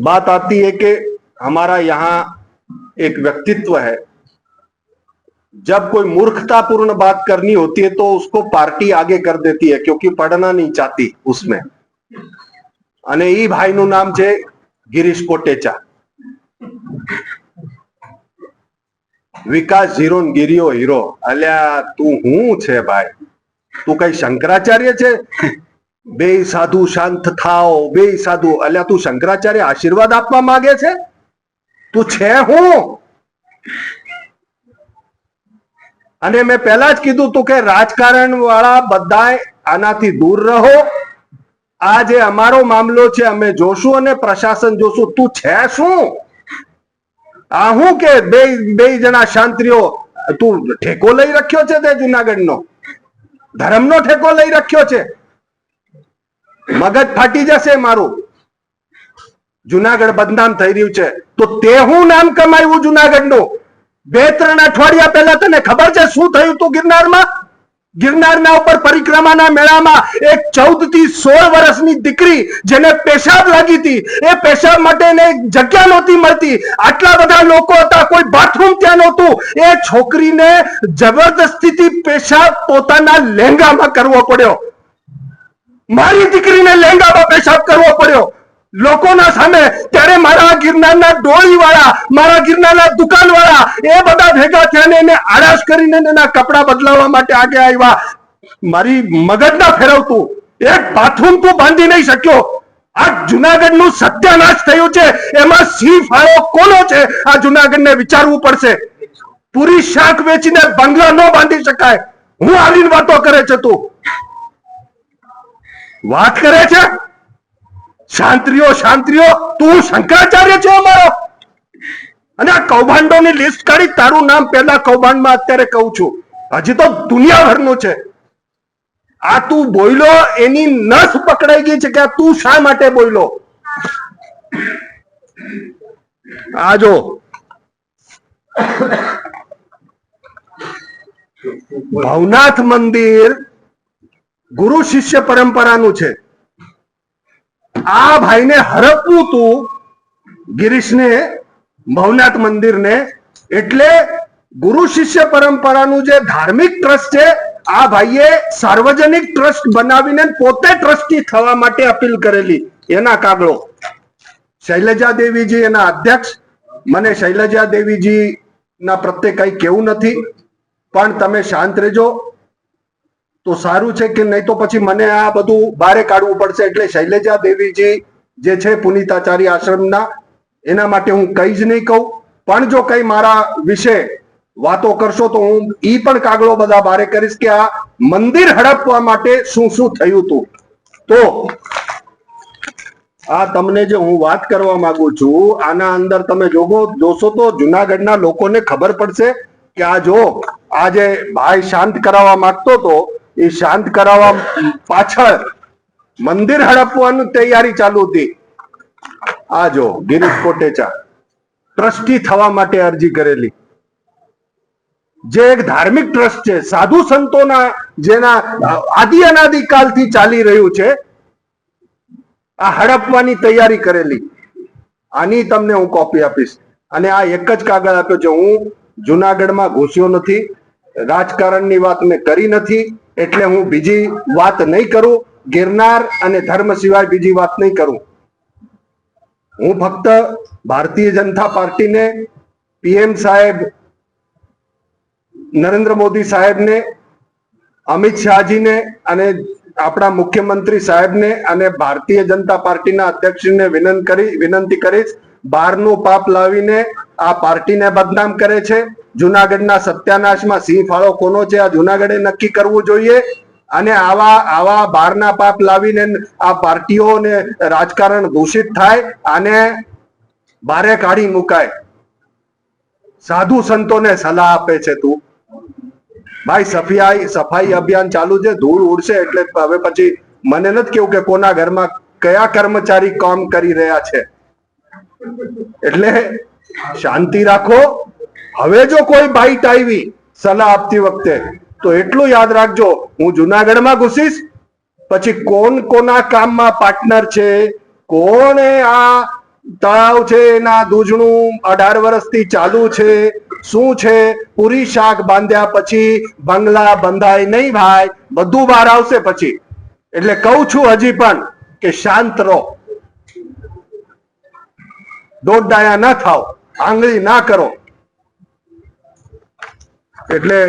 बात आती है कि हमारा यहाँ एक व्यक्तित्व है जब कोई मूर्खतापूर्ण बात करनी होती है तो उसको पार्टी आगे कर देती है क्योंकि पढ़ना नहीं चाहती उसमें અને ઈ ભાઈનું નામ છે ગિરીશ કોટેચા વિકાસ ઝીરો ને ગિરિયો હીરો અલ્યા તું હું છે ભાઈ તું કઈ શંકરાચાર્ય છે બે સાધુ શાંત થાઓ, બે સાધુ, અલ્યા તું શંકરાચાર્ય આશીર્વાદ આપવા માંગે છે? તું છે હું? અને મેં પહેલા જ કીધું તું કે રાજકારણ વાળા બધા આનાથી દૂર રહો. આ જે અમારો મામલો છે, અમે જોશું અને પ્રશાસન જોશું. તું છે શું? આ હું કે બે બે જણા શાંત્રીઓ તું ઠેકો લઈ રાખ્યો છે તે જુનાગઢનો? ધર્મનો ઠેકો લઈ રાખ્યો છે? મગજ ફાટી જશે મારું. જુનાગઢ બદનામ થઈ રહ્યું છે. તો તે હું નામ કમાયું જુનાગઢનું બે ત્રણ અઠવાડિયા પહેલા તને ખબર છે શું થયું તું ગિરનારમાં? ગિરનારના ઉપર પરિક્રમાના મેળામાં એક ચૌદથી સોળ વર્ષની દીકરી જેને પેશાબ લાગી હતી. એ પેશાબ માટે જગ્યા નહોતી મળતી. આટલા બધા લોકો હતા, કોઈ બાથરૂમ ત્યાં નહોતું. એ છોકરીને જબરદસ્તીથી પેશાબ પોતાના લહેંગામાં કરવો પડ્યો. મારી દીકરીને લહેંગામાં પેશાબ કરવો પડ્યો. લોકોના સામે ત્યારે મારા ગિરનારના ડોળી વાળા મારા ગિરનારના દુકાન વાળા એ બધા ભેગા થઈને એને આળસ કરીને એના કપડા બદલાવવા માટે આગે આવ્યા. મારી મગજ ના ફેરવતું. એક બાથરૂમ તું બાંધી નહીં શક્યો. આ જુનાગઢનું સત્યાનાશ થયું છે. એમાં સિંહ ફાળો કોનો છે? આ જુનાગઢ ને વિચારવું પડશે. પૂરી શાક વેચીને બંગલા ન બાંધી શકાય. હું આવીને વાતો કરે છે તું. વાત કરે છે? શાંત્રીઓ શાંત્રીઓ તું શંકરાચાર્ય છે અમારો. અને આ કૌભાંડોની લિસ્ટ કાઢી તારું નામ પહેલા કૌભાંડમાં અત્યારે કહું છું. હજી તો દુનિયાભરનું છે. આ તું બોયલો, એની નસ પકડાઈ ગઈ છે કે તું શા માટે બોયલો? આ જો. ભવનાથ મંદિર ગુરુ શિષ્ય પરંપરાનું છે. આ ભાઈને હરપવું તું ગિરીશને, ભવનાથ મંદિરને, એટલે ગુરુ શિષ્ય પરંપરાનું જે ધાર્મિક ટ્રસ્ટ છે, આ ભાઈએ સાર્વજનિક ટ્રસ્ટ બનાવીને પોતે ટ્રસ્ટી થવા માટે અપીલ કરેલી, એના કાગળો. શૈલજા દેવીજી એના અધ્યક્ષ. મને શૈલજા દેવીજી ના પ્રત્યે કઈ કેવું નથી, પણ તમે શાંત રહેજો. તો સારું છે કે નહીં તો પછી મને આ બધું બારે કાઢવું પડશે એટલે શૈલેજા દેવીજી જે છે પુનિતાચાર્ય આશ્રમના, એના માટે હું કઈ જ નહીં કહું. પણ જો કઈ મારા વિશે વાતો કરશો તો હું ઈ પણ કાગળો બધા બારે કરીશ કે આ મંદિર હડપવા માટે શું શું થયું હતું. તો આ તમને જે હું વાત કરવા માંગુ છું, આના અંદર તમે જોગો જોશો તો જુનાગઢના લોકોને ખબર પડશે કે આ જો આ જે ભાઈ શાંત કરાવવા માંગતો હતો એ શાંત કરાવવા પાછળ મંદિર હડપવાની તૈયારી ચાલુ હતી. આ જો, ગિરીશ કોટેચા, ટ્રસ્ટી થવા માટે અરજી કરેલી. જે એક ધાર્મિક ટ્રસ્ટ છે, સાધુ સંતોના જેના આદિ અનાદિ કાલથી ચાલી રહ્યું છે, આ હડપવાની તૈયારી કરેલી. આની તમને હું કોપી આપીશ. અને આ એક જ કાગળ આપ્યો છે, હું જુનાગઢમાં ઘૂસ્યો નથી. રાજકારણની વાત મેં કરી નથી. એટલે હું બીજી વાત નહીં કરું, ગિરનાર અને ધર્મ સિવાય બીજી વાત નહીં કરું. હું ફક્ત ભારતીય જનતા પાર્ટીને પીએમ સાહેબ, નરેન્દ્ર મોદી સાહેબને, અમિત શાહજીને અને આપણા મુખ્યમંત્રી સાહેબને અને ભારતીય જનતા પાર્ટીના અધ્યક્ષને વિનંતી કરી, વિનંતી કરીશ બહારનું પાપ લાવીને આ પાર્ટીને બદનામ કરે છે. જુનાગઢના સત્યાનાશમાં સિંહ ફાળો કોનો છે? આ જુનાગઢે નક્કી કરવું જોઈએ. અને આવા આવા બહારના પાપ લાવીને આ પાર્ટીઓને રાજકારણ દૂષિત થાય અને બારે કાઢી મુકાય. સાધુ સંતોને સલાહ આપે છે તું. ભાઈ સફાઈ સફાઈ અભિયાન ચાલુ છે. ધૂળ ઉડશે એટલે હવે પછી મને નથી કેવું કે કોના ઘરમાં કયા કર્મચારી કામ કરી રહ્યા છે. એટલે શાંતિ રાખો. હવે જો કોઈ બાઈટ આવી, સલાહ આપતી વખતે, તો એટલું યાદ રાખજો, હું જુનાગઢમાં ઘૂસીશ, પછી કોણ કોના કામમાં પાર્ટનર છે, કોણે આ તળાવ છે, એના દૂજણું અઢાર વર્ષથી ચાલુ છે, શું છે, પૂરી શાક બાંધ્યા પછી બંગલા બંધાય નહીં ભાઈ, બધું બહાર આવશે પછી. એટલે કહું છું હજી પણ કે શાંત રહો. દોઢ ડાયા ના થાવ આંગળી ના કરો. એટલે